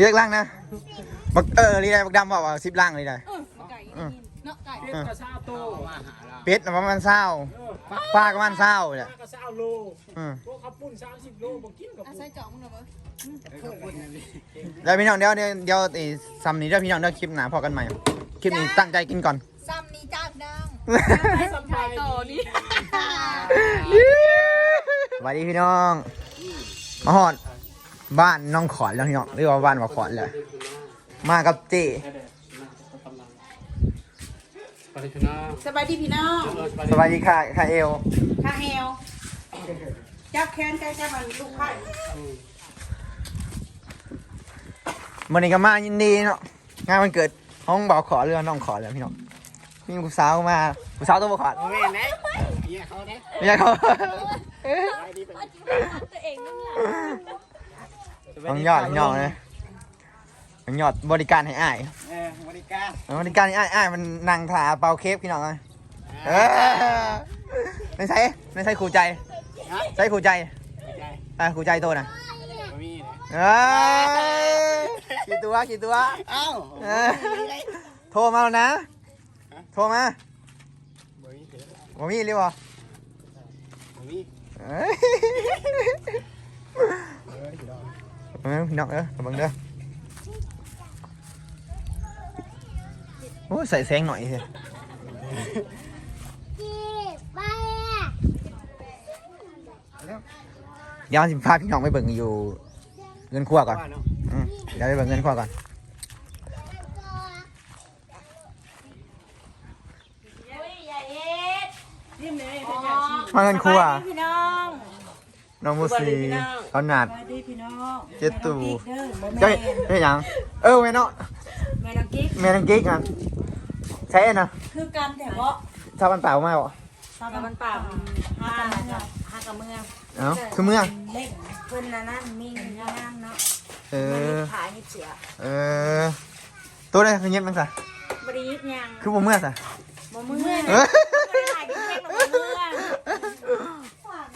เรียกล่างนะบักเออเรียกบักดำบอกว่าสิบล่างเลยได้ไก่เนาะไก่เป็ดกระซาโตเป็ดน่ะประมาณเศร้าปลาก็ประมาณเศร้าเนี่ยกระซาโลอืมพวกข้าวปุ้น30โลบ่กินกับอาศัยเจาะมึงเหรอเบ้อเดี๋ยวพี่น้องเดี๋ยวเดี๋ยวเดี๋ยวไอ้ซัมนี้เดี๋ยวพี่น้องเดี๋ยวคลิปหนาพอกันใหม่ คลิปนี้ตั้งใจกินก่อนซ้ำนี้จ้าดังให้สัมภาษณ์ต่อนี่สวัสดีพี่น้องมาฮอด บ้านน้องขอนแล้วพี่น้องเรียกว่าบ้านว่าขอนเลย มากับเจปริชนะสบายดีพี่น้องสวัสดีค่ะค่ะเอลข้าแฮวจับแขนใจจับมันลูกไข่วันนี้ก็มายินดีเนาะงานวันเกิดห้องบ่าวขอเรือน้องขอแล้วพี่น้องมีผู้สาวมาผู้สาวตัวบ่ขอดแม่นไหนเฮียเขาเด้ไม่ใช่เขาตัวเองนั่นแหละ ต้องยอดพี่น้องเลยต้องยอดบริการให้อ้ายเออบริการบริการให้อ้ายอ้ายมันนั่งถาเป่าเค้กพี่น้องเลยเออไม่ใช่ไม่ใช่ครูใจใช่ครูใจใจอ่าครูใจตัวน่ะบ่มีเลยเอ้ยกี่ตัวกี่ตัวเอ้าเออโทรมาแล้วนะ โทรมาบ่มีเถอะบ่มีหรือเปล่าบ่มีเอ้ย พี่น้องเออระวังเด้อโอ้ยใส่แสงหน่อยสิเดี๋ยวสิพาพี่น้องไปเบิ่งอยู่เงินครัวก่อนว่าเนาะอืมเดี๋ยวไปเบิ่งเงินครัวก่อนมาเงินครัวพี่น้องน้องมูซี เขาหนาดสบายดีพี่น้องเจ็ดตู่เด้อเจ้าเฮ้ยหยังเออแม่เนาะแม่น้องกิ๊กแม่นังกิ๊กอะใช่นะคือกันแต่ว่าชาวบ้านเปล่ามาบ่ตอนมันป่าห้ากับเมืองห้ากับเมืองเอ้าคือเมืองเล่นเพื่อนนะนั่นมีเงินนั่งเนาะเออขายให้เสียเออตัวได้คือเงียบมั้งสะบริยิตยังคือบ่เมื่อสะบ่มือเมื่อเอนะอ ถ่ายกินเค้กบ่มือเมื่อ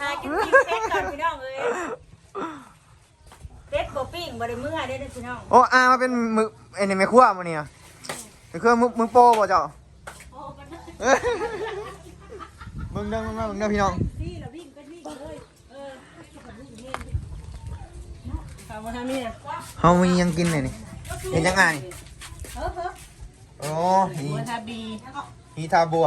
ถ่ายกินเค้กก่อนพี่น้องเอ้ยเป็ด บ่ปิ้งบ่ได้เมื่อได้อพี่น้องโอ้อามาเป็นมือไอ้นี่แม่ครัวมื้อนี้อะเป็นเครื่องมือมือโปรบ่เจ้าเออเบิ่งเด้อเบิ่งเด้อเบิ่งเด้อพี่น้องพี่ละวิ่งก็วิ่งเลยเออทำมาทำนี่นะเฮามีหยังกินเลยนี่เห็นยังไงนี่เฮ้อเฮ้อโอ้นี่มาทาบีนี่ทาบัว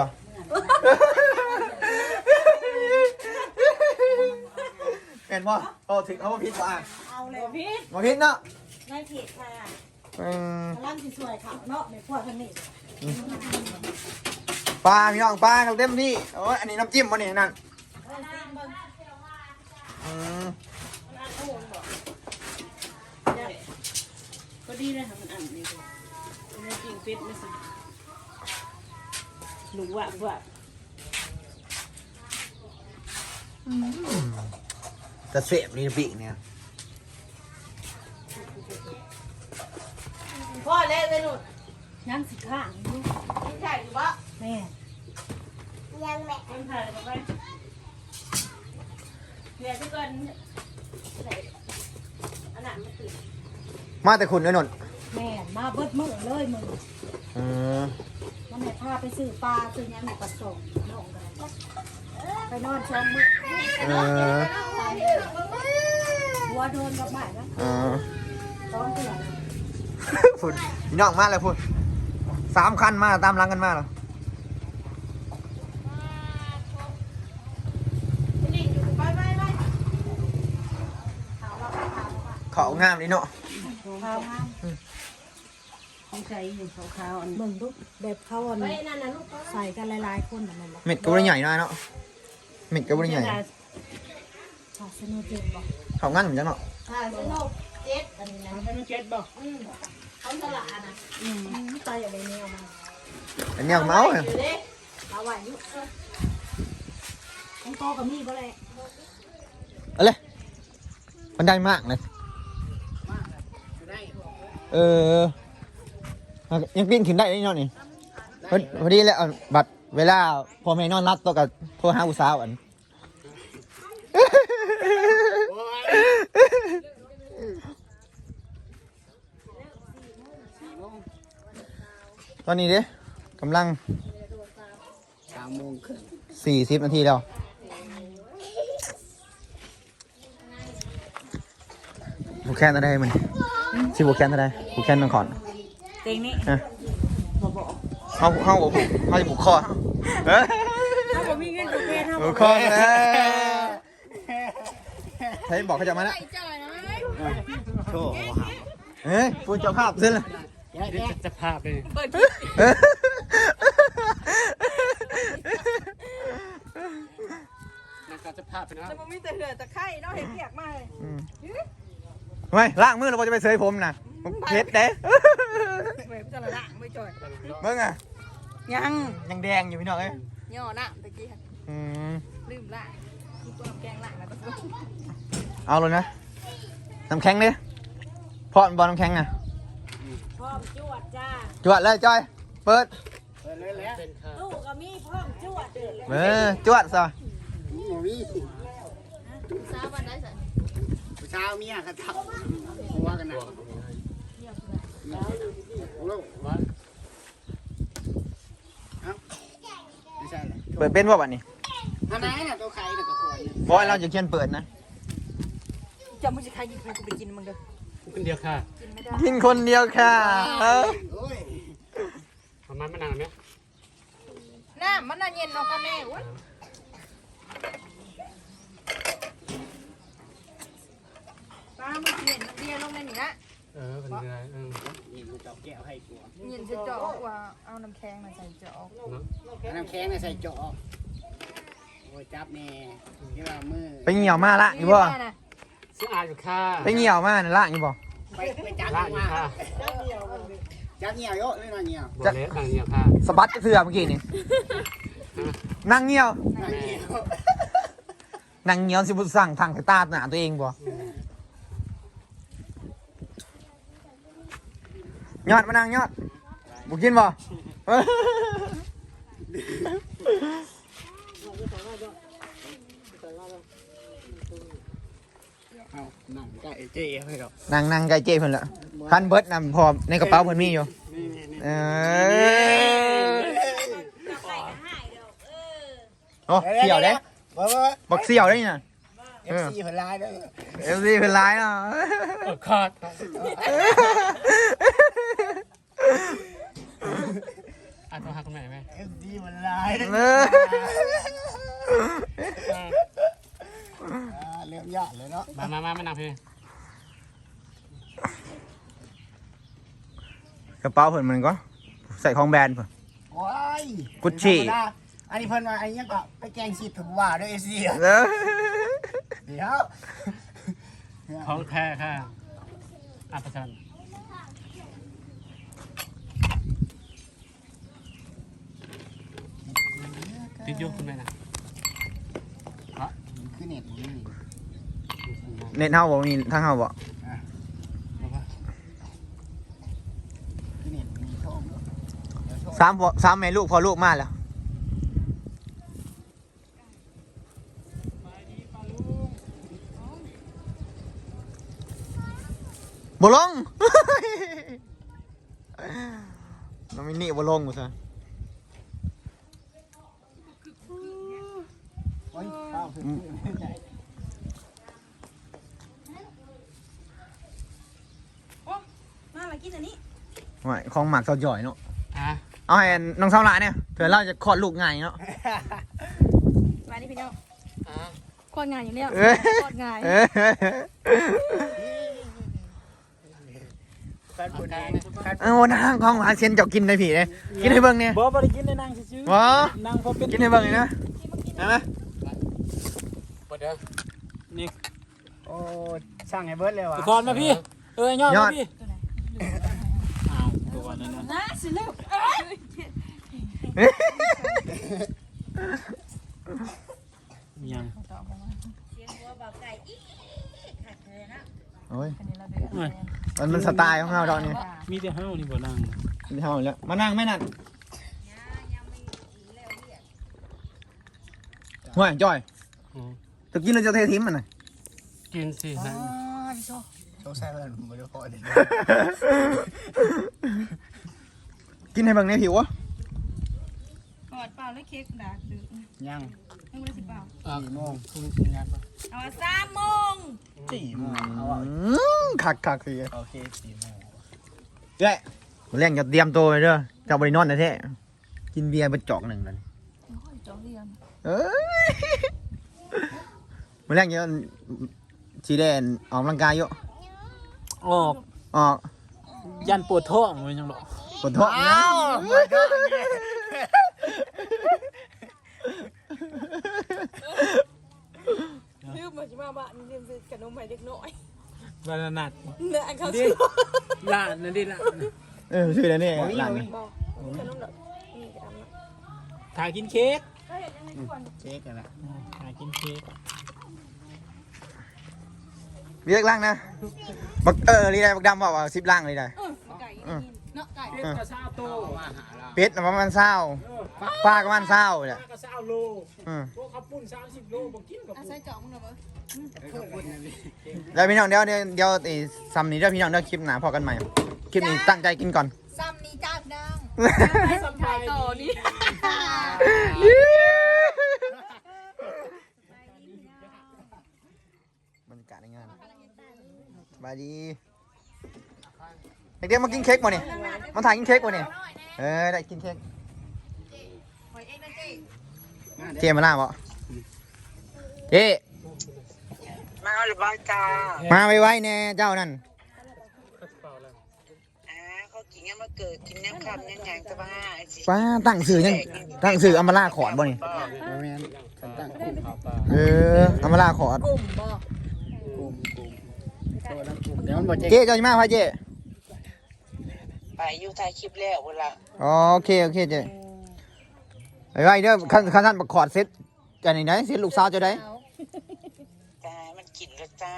เห็นบ่โอ้ถึงเขาบ่ผิดบ่อะเอาเลยพี่บ่ผิดเนาะในเพจค่ะอืมกำลังสิสวยค่ะเนาะในพวกท่านนี่ปลาพี่น้องปลาเขาเต็มที่โอ้ยอันนี้น้ำจิ้มวะนี่นั่นอืมก็ดีเลยค่ะมันอันนี้มันจริงเป็ดไม่สิหนูว่าว่า จะเสียบนี่ปีกเนี่ยพ่อเล่นเลยหนูยังสิข้างลูกใช่หรือว่าแม่ยังแม่ยังถ่ายไปเดี๋ยวทุกคนใส่อันนั้นมันติดมาแต่คุณไอ้นนท์แม่มาเบิดมือเลยมืออืมมันแม่พาไปซื้อปลาซื้อหยังหนูกระส่งน้องกัน ไปนอนช่องมือเออหัวโดนกับบ่ายนะเออต้องเตือนพุ่นพี่น้องมาแล้วพุ่นสามคันมาตามหลังกันมาแล้วนี่อยู่ไปไปไปเขางามเลยเนาะขาวงาม ของใจอยู่ขาวๆอันเบิ่งลูกแบบเขาอันใส่กันหลายๆคนนั่นแหละเม็ดก็บริใหญ่น้อยเนาะเม็ดก็บริใหญ่ชาสนุกเจ็บบ่เขางั้นเหมือนกันเนาะใช่สนุกเจ็ดอันนี้นะชาสนุกเจ็บบ่เขาสละนะอืมตายอย่างไรเนี่ยมาอันนี้เมาส์เนี่ยอยู่เด้เอาไว้อยู่ต้องโตกับมีบ่เลยเอาเลยมันได้มากเลยเออ ยังปีนขึ้นได้นี่เนาะนี่พอพอดีแล้วเอาบัตรเวลาพ่อแม่นอนรับตัวกับโทรหาอุสาวอันตอนนี้เด้กำลังสามโมงครึ่งสี่สิบนาทีแล้วบุกแคนอะไรมันสิบุกแคนอะไรบุกแคนมันขอน เต็งนี่ฮะเขาเขาบอกผูกเขาจะผูกคอเอ้ยถ้าผมมีเงินถูกเพศถ้าผผูมกคอเลยใครบอกเขาจะมาแล้วโชว์เฮ้ยปูนเจ้าภาพซื้อเลยจะภาพเลยเอ้ยนะครับจะภาพไปนะแต่ผมมีแต่เหือแต่ไข่เนาะเห็นเปียกมากเลยอืมไม่ล้างมือเราจะไปเซยผมนะ ผมเผ็ดเด้แบบจะละละไม่จ่อยเบิ่งอะยังยังแดงอยู่พี่น้องเอ้ยย่อหน้าตะกี้อืมลืมละคือตัวแกงละแล้วก็เอาเลยนะน้ำแข็งดิพอดบอลน้ำแข็งนะพร้อมจวดจ้าจวดเลยจอย เปิดเปิดเลยแล้วตู้ก็มีพร้อมจวดเลยเออจวดซะหมูวี่สาววันได้สันเช้าเมียกระทับหัวกันนะโอ้โห เอ้าไม่ใช่เลยเปิดเป็นว่าวันนี้อันไหนน่ะตัวไข่น่ะกับขวดบอยเราจะเขียนเปิดนะจะมึงจะใครยิงกูไปกินมึงเด้อคนเดียวค่ะ กินไม่ได้กินคนเดียวค่ะเออโอ้ยประมาณไม่นานไหมน้ำมันน่ะเย็นเอากันแน่วะป้ามึงเห็นมันเดียวลงในนี่นะ เออเป็นไงเออนี่กูจะเอาแก้วให้กูเย็นจะเจาะว่าเอาน้ำแข็งมาใส่เจาะเนาะเอาน้ำแข็งน่ะใส่จอกโอ้ยจับแน่ที่ว่ามือไปเหี่ยวมาละอยู่บ่ซื้ออาอยู่ค่ะไปเหี่ยวมาน่ะละอยู่บ่ไปไปจับละออยู่มาค่ะจับเหี่ยวเยอะเลยนะเหี่ยวบอลเล็กนางเนี่ยวค่ะสะบัดเสื้อเมื่อกี้นี่นั่งเหี่ยวนั่งเหี่ยวนั่งเหี่ยวสิบุสั่งทางสายตาหนาตัวเองบ่ ยอดมานั่งยอดบุกินบ่เออเอานั่งใกล้เจ๊ให้ดอกนั่งนั่งใกล้เจ้เพิ่นละคันเบิดนำพอในกระเป๋าเพิ่นมีอยู่นี่นี่นี่เออโอ้เสี่ยวเด้บ่บ่บักเสี่ยวได้นี่น่ะ เอฟซีคนร้ายเด้อเอฟซีเป็นร้ายเนาะเออคอดอะต้องหาคนไหนไหมเอฟซีคนร้ายเด้อเอออ่าเริ่มยอดเลยเนาะมามามาไม่นานพี่กระเป๋าเพิ่นมันก็ ใส่ของแบรนด์เพิ่น โอ้ยกุชชี่ ธรรมดาอันนี้เพิ่นว่าอันนี้ก็ไปแกงชีพถึงว่าด้วยเอฟซี เออ เดี๋ยวของแท้ค่ะอะประชันติดยุคคุณแม่นะคือเน็ตนี่เน็ตเฮาบ่มีทางเฮาบ่คือเน็ตมีโชคสามพ่อสามแม่ลูกพอลูกมาแล้ว บ่ลง น้องมินนี่บ่ลงกูซะโอ้ยข้าวคือใหญ่มามากินอันนี้ว่าของหมักเซาจ่อยเนาะอะเอาให้น้องเซาหลาเนี่ยเผื่อเราจะคลอดลูกง่ายเนาะ มานี่พี่น้องอะ โคตรงานอยู่แล้วเอ้ย โคตรงานเอ้ยแฟนคนนี้ เอานางของหวานเซนเจ้ากินได้ผีเลยกินให้เบิ่งเนี่ยบ่บ่ได้กินในนางซื่อว้าๆนางพอเป็นกินให้เบิ่งเลยนะเห็นไหมเปิดเด้อโอ้ช่างให้เบิดเลยว่ะก่อนมาพี่เออยอดยอดพี่อ้าวตัวนั้นนะนะสิลูกยังโอ้ย อันนี้เราเดือดมันมันสไตล์ของเราดอกนี่มีแต่ห้าวนี่บ่นั่งที่เฮาแล้วมานั่งไหม่นั่นห่วยจ้อยอืมตะกี้เราจะเททิ้มมันน่ะ กินสินะอ๋อพี่โชโต้องใช้เงินบริโภคเด็ดกินให้เบิ่งในผิววะกอดเปล่าแล้วเค้กดาดดึกยัง ยังไม่ได้สิเปล่าสี่โมงคุณกินงานปะเอาสามโมงสี่โมงเอาอะอืมคักคักพี่โอเคสี่โมงเอ้ยมื้อแรงจะเตรียมตัวไว้เด้อเจ้าบริโนอนนะแท้กินเบียร์ไปจอกหนึ่งนั่นโอ้ยจองเรียนเอ้ยมื้อแรงจะสีแดงออกกำลังกายเยอะออกออกยันปวดท้องมันยังหรอกปวดท้องนะลืมมาจิมาบ้านลืมซื้อขนมให้เด็กน้อยบานานัดเนี่ยอันเขาดิซื้อหลานนั่นดิหลานเออชื่ออะไรนี่หลานนี่บอกขนมดอกนี่กระดำนะถ่ายกินเค้กเฮ้ยยังไงทุกวั นเช็คกันละถ่ายกินเค้กเรียกล่างนะบักเออรีได้บักดำบอกว่าสิบล่างเลยได้ไก่อืมเนาะไก่ เค้กกระซ่าโตมาหาเราเป็ดน่ะประมาณเศร้าปลาก็ประมาณเศร้าเนี่ยกระซ่าโลอืมพวกข้าวปุ้นสามสิบโลบอกกินกับอาศัยจองมึงเหรอเบ้อขอบคุณนะพี่แล้วพี่น้องเดี๋ยวเดี๋ยวเดี๋ยวไอ้ซัมนี้เดี๋ยวพี่น้องเดี๋ยวคลิปหนาพอกันใหม่คลิปนี้ตั้งใจกินก่อน ซ้ำนี้จ้างดังสบายต่อดีนี่บรรยากาศในงานสบายดีเด็กๆมากินเค้กมาเนี่ยมาถ่ายกินเค้กมาเนี่ยเออได้กินเค้กหอย เองนะเจ๊เจมาหน้าบ่เจมาหรือบ้าจ้ามาไวๆแน่เจ้านั่นอ่าเขากินยังมาเกิดกินยังคำยังหยังจะบ้าไอ้สิป้าตั้งสื่อยังตั้งสื่ออมราขอดบ่นี่โมเมนต์กันตั้งกลุ่มเอออมราขอดกลุ่มบ่กลุ่มกลุ่มโตแล้วกลุ่มเดี๋ยวมันบอกเจ๊เจเจ้าจะมาพายเจไปอยู่ถ่ายคลิปแล้วเวลาอ๋อโอเคโอเคเจ ไว้ๆเด้อคันคันท่านประขอดเซ็ตกันนี่ไหนเซ็ตลูกสาวจะได้จ้ามันกินแล้วจ้า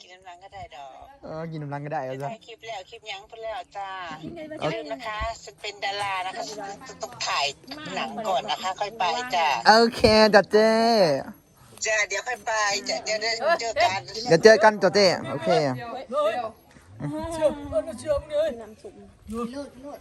กินน้ำลังก็ได้ดอกเออกินน้ำรังก็ได้เอาซะถ่ายคลิปแล้วคลิปยังเพิ่นแล้วจ้าอย่าลืมนะคะฉันเป็นดารานะคะจะต้องถ่ายหนังก่อนนะคะ ค่อยไปจ้าโอเคจ้ะเจจ้าเดี๋ยวค่อยไปจ้าเดี๋ยวได้เจอกันเดี๋ยวเจอกันจ้ะเจโอเค เชื่อมเชื่อมเลยลูดลูด